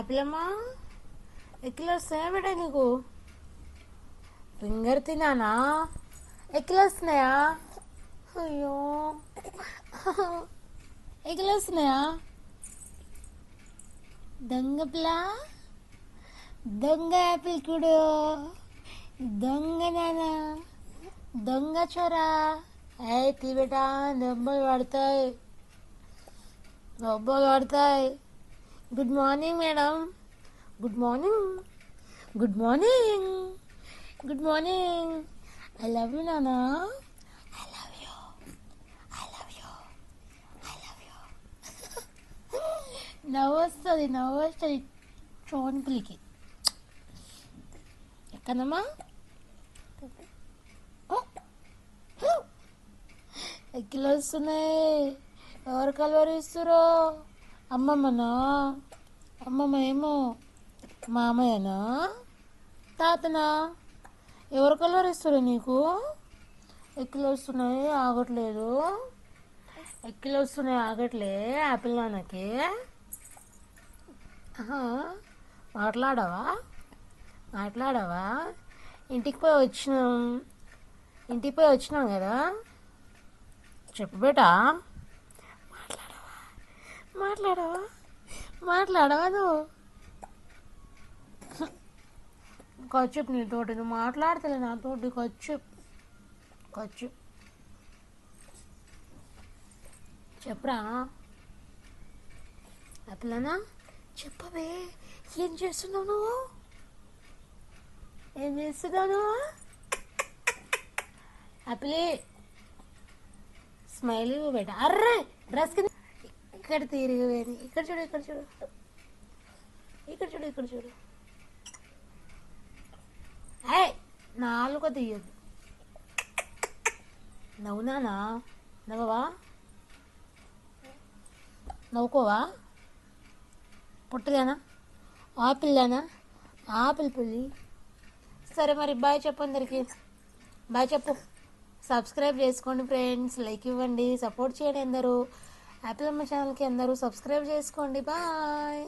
ఆపిలమ్మా అమ్మా ఎక్కిలో వస్తున్నాయా నీకు? ఫింగర్ తిన్నానా? ఎక్కిలొస్తున్నాయా అయ్యో. ఎక్కిలొస్తున్నాయా దొంగ పిల్ల? దొంగ యాపిల్ కుడు దొంగ నానా దొంగ చొరా? ఏ బేటా దెబ్బలు పడతాయి. దెబ్బలు పడతాయి. Good morning madam good morning good morning good morning I love you నానా I love you I love you I love you నవ్వు వస్తుంది నవ్వు వస్తుంది చోన్పులికి ఎక్కడమ్మా? ఎక్కిలు వస్తున్నాయి ఎవరు కలవరిస్తురో? అమ్మమ్మనా? అమ్మమ్మ ఏమో మామయ్యనా? తాతనా? ఎవరు ఇస్తారు నీకు? ఎక్కిలు వస్తున్నాయి ఆగట్లేదు. ఎక్కిలు వస్తున్నాయి ఆగట్లే ఆపిల్ నాన్నకి మాట్లాడవా? మాట్లాడవా? ఇంటికి పోయి వచ్చినాం. ఇంటికి పోయి వచ్చినాం కదా? చెప్పు బేటా. మాట్లాడవా? మాట్లాడవా నువ్వు? కచ్చుప్ నీతోటి నువ్వు మాట్లాడతలే నాతోటి కచ్చుప్. కచ్చు చెప్పరా? అట్లనా చెప్పవే. ఏం చేస్తున్నావు నువ్వు? ఏం చేస్తున్నావు నువ్వు? అప్లే స్మైల్ బేట అర్రే డ్రెస్ కింద ఇక్కడ తిరిగిపోయింది. ఇక్కడ చూడు ఇక్కడ చూడు. ఇక్కడ చూడు ఇక్కడ చూడు. ఏ నాలుగు తీయదు నవ్వునానా నవ్వవా? నవ్వుకోవా? పుట్టదేనా? ఆపిల్లానా ఆపిల్ పుల్లి సరే మరి బాయ్ చెప్పు అందరికి. బాయ్ చెప్పు. సబ్స్క్రైబ్ చేసుకోండి ఫ్రెండ్స్. లైక్ ఇవ్వండి. సపోర్ట్ చేయండి అందరూ. యాపిల్ అమ్మ ఛానల్కి అందరూ సబ్స్క్రైబ్ చేసుకోండి. బాయ్